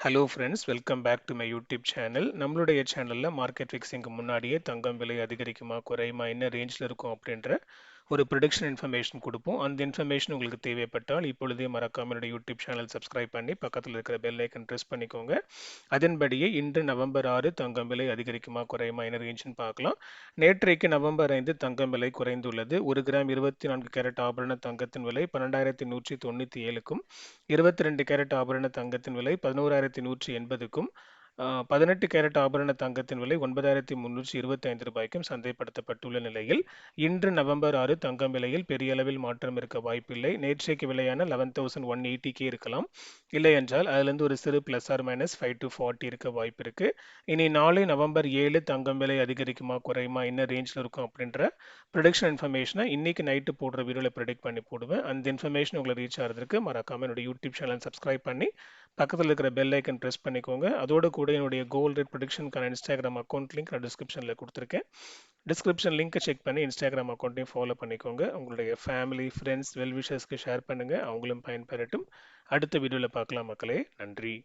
Hello friends welcome back to my YouTube channel நம்மளுடைய சேனலில் market ஃபிக்ஸிங்க்கு முன்னாடியே தங்கம் விலை அதிகரிக்குமா குறையுமா என்ன ரேஞ்சில் இருக்கும் அப்படின்ற ஒரு ப்ரொடிக்ஷன் இன்ஃபர்மேஷன் கொடுப்போம். அந்த இன்ஃபர்மேஷன் உங்களுக்கு தேவைப்பட்டால் இப்பொழுதே மறக்காம என்னுடைய யூடியூப் சேனல் சப்ஸ்கிரைப் பண்ணி பக்கத்தில் இருக்கிற பெல் ஐக்கன் ப்ரெஸ் பண்ணிக்கோங்க. அதன்படியே இன்று நவம்பர் ஆறு தங்கம் விலை அதிகரிக்குமா குறையுமா என்ன ரேஞ்சுன்னு பார்க்கலாம். நேற்றைக்கு நவம்பர் ஐந்து தங்கம் விலை குறைந்துள்ளது. ஒரு கிராம் இருபத்தி நான்கு கேரட் ஆபரண தங்கத்தின் விலை பன்னெண்டாயிரத்தி நூற்றி தொண்ணூற்றி ஏழுக்கும் இருபத்தி ரெண்டு கேரட் ஆபரண தங்கத்தின் விலை பதினோராயிரத்தி நூற்றி எண்பதுக்கும் பதினெட்டு கேரட் ஆபரண தங்கத்தின் விலை ஒன்பதாயிரத்தி முன்னூற்றி இருபத்தி ஐந்து ரூபாய்க்கும் சந்தைப்படுத்தப்பட்டுள்ள நிலையில் இன்று நவம்பர் ஆறு தங்கம் விலையில் பெரிய அளவில் மாற்றம் இருக்க வாய்ப்பில்லை. நேற்றைக்கு விலையான லெவன் தௌசண்ட் ஒன் எயிட்டிக்கே இருக்கலாம். இல்லை என்றால் அதுலேருந்து ஒரு சிறு plus or minus five to forty இருக்க வாய்ப்பு இருக்கு. இனி நாளை நவம்பர் ஏழு தங்கம் விலை அதிகரிக்குமா குறையுமா என்ன ரேஞ்சில் இருக்கும் அப்படின்ற ப்ரொடக்ஷன் இன்ஃபர்மேஷனை இன்னைக்கு நைட்டு போடுற வீடியோவில் ப்ரெடிக்ட் பண்ணி போடுவேன். அந்த இன்ஃபர்மேஷன் உங்களை ரீச் ஆகிறதுக்கு மறக்காம என்னோட யூடியூப் சேனல் சப்ஸ்கிரைப் பண்ணி பக்கத்தில் இருக்கிற பெல் ஐக்கன் ப்ரெஸ் பண்ணிக்கோங்க. அதோட கூட என்னுடைய கோல் ரேட் ப்ரொடிக்ஷனுக்கான இன்ஸ்டாகிராம் அக்கௌண்ட் லிங்க் நான் டிஸ்கிரிப்ஷனில் கொடுத்துருக்கேன். டிஸ்கிரிப்ஷன் லிங்க்கை செக் பண்ணி இன்ஸ்டாகிராம் அக்கௌண்ட்டையும் ஃபாலோ பண்ணிக்கோங்க. உங்களுடைய ஃபேமிலி ஃப்ரெண்ட்ஸ் வெல் விஷஸ்க்கு ஷேர் பண்ணுங்கள் அவங்களும் பயன்பெறட்டும். அடுத்த வீடியோவில் பார்க்கலாம் மக்களே. நன்றி.